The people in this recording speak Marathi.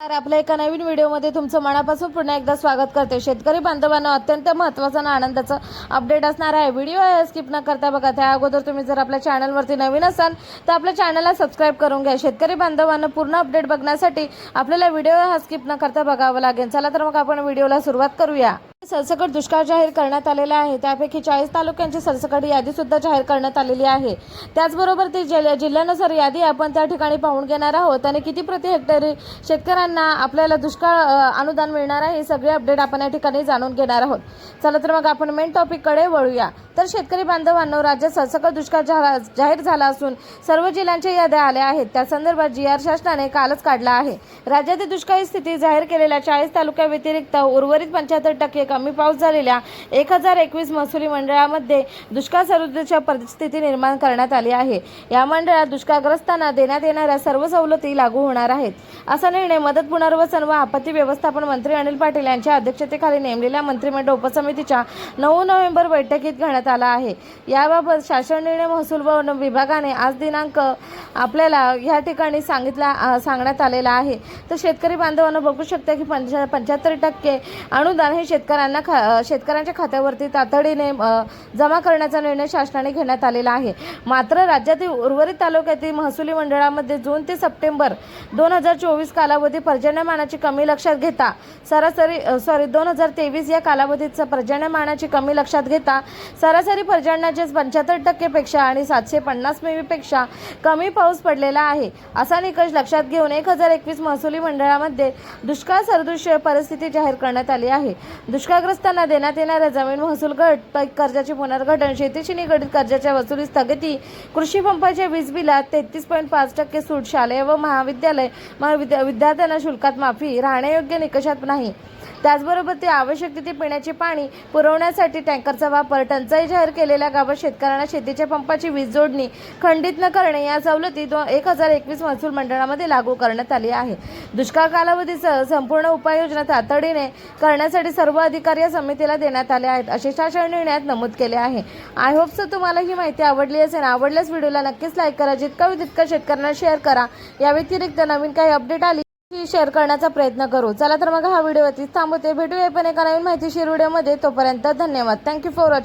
तर आपल्या एका नवीन व्हिडिओमध्ये तुमचं मनापासून पुन्हा एकदा स्वागत करते. शेतकरी बांधवांना अत्यंत महत्त्वाचा आणि आनंदाचा अपडेट असणार आहे. व्हिडिओ स्किप न करता बघा त्या अगोदर तुम्ही जर आपल्या चॅनलवरती नवीन असाल तर आपल्या चॅनलला सबस्क्राईब करून घ्या. शेतकरी बांधवांना पूर्ण अपडेट बघण्यासाठी आपल्याला व्हिडिओ हा स्किप न करता बघावं लागेल. चला तर मग आपण व्हिडिओला सुरुवात करूया. सरसकट दुष्काळ जाहीर करण्यात आलेला आहे. त्यापैकी चाळीस तालुक्यांची सरसकट यादीसुद्धा जाहीर करण्यात आलेली आहे. त्याचबरोबर ती जिल्ह्या जिल्ह्यानुसार यादी आपण त्या ठिकाणी पाहून घेणार आहोत आणि किती प्रति हेक्टरी शेतकऱ्यांना आपल्याला दुष्काळ अनुदान मिळणार आहे हे सगळे अपडेट आपण या ठिकाणी जाणून घेणार आहोत. चला तर मग आपण मेन टॉपिककडे वळूया. तर शेतकरी बांधवांनो राज्यात सरसकट दुष्काळ झाला- जाहीर झाला असून सर्व जिल्ह्यांच्या याद्या आल्या आहेत. त्या संदर्भात जी आर शासनाने कालच काढला आहे. राज्यातील दुष्काळी स्थिती जाहीर केलेल्या चाळीस तालुक्या व्यतिरिक्त उर्वरित पंच्याहत्तर टक्के कमी पाऊस झालेल्या एक हजार एकवीस महसुली मंडळामध्ये दुष्काळ सदृश्य परिस्थिती निर्माण करण्यात आली आहे. या मंडळात दुष्काळग्रस्तांना देण्यात येणाऱ्या सर्व सवलती लागू होणार आहेत. असा निर्णय मदत पुनर्वसन व आपत्ती व्यवस्थापन मंत्री अनिल पाटील यांच्या अध्यक्षतेखाली नेमलेल्या मंत्रिमंडळ उपसमितीच्या नऊ नोव्हेंबर बैठकीत घेण्यात आला आहे. याबाबत शासन निर्णय महसूल व विभागाने आज दिनांक आपल्याला ह्या ठिकाणी सांगितला सांगण्यात आलेला आहे. तर शेतकरी बांधवांना बघू शकता की पंचा पंच्याहत्तर टक्के अनुदान हे शेतकऱ्यांना खा शेतकऱ्यांच्या खात्यावरती तातडीने जमा करण्याचा निर्णय शासनाने घेण्यात आलेला आहे. मात्र राज्यातील उर्वरित तालुक्यातील महसुली मंडळामध्ये जून ते सप्टेंबर दोन हजार चोवीस कालावधी पर्जन्यमानाची कमी लक्षात घेता सरासरी सॉरी दोन हजार तेवीस या कालावधीचं पर्जन्यमानाची कमी लक्षात घेता सरासरी पर्जन्याचे पंच्याहत्तर टक्केपेक्षा आणि सातशे पन्नास मेवीपेक्षा कमी पाऊस पडलेला आहे. असा निकष लक्षात घेऊन एक हजार एकवीस महसुली मंडळामध्ये दुष्काळ सदृश्य परिस्थिती जाहीर करण्यात आली आहे. दुष्काळग्रस्तांना देण्यात येणाऱ्या जमीन महसूल घट कर्जाचे पुनर्गठन शेतीशी निगडीत कर्जाच्या वसुली स्थगिती कृषी पंपाच्या वीज बिलात तेहतीस पॉईंट पाच टक्के सूट शालेय व महाविद्यालय महाविद्या विद्यार्थ्यांना शुल्कात माफी राहण्यायोग्य निकषात नाही. त्याचबरोबर ते आवश्यक तिथे पिण्याचे पाणी पुरवण्यासाठी टँकरचा वापर टंचाई जाहीर केलेल्या गावात शेतकऱ्यांना शेतीच्या पंपाची वीज जोडणी खंडित न करणे या सवलती दो एक हजार एकवीस महसूल मंडळामध्ये लागू करण्यात आली आहे. दुष्काळ कालावधीसह संपूर्ण उपाययोजना तातडीने करण्यासाठी सर्व अधिकारी या समितीला देण्यात आले आहेत असे शासन निर्णयात नमूद केले आहे. आय होप सर तुम्हाला ही माहिती आवडली असेल आवडल्यास व्हिडिओला नक्कीच लाईक करा जितका होईल तितका शेतकऱ्यांना शेअर करा. या व्यतिरिक्त नवीन काही अपडेट आली ही शेअर करण्याचा प्रयत्न करू. चला तर मग हा व्हिडिओ इथेच थांबवते भेटूया पण एका नवीन माहितीशीर व्हिडिओमध्ये. तोपर्यंत धन्यवाद. Thank you for watching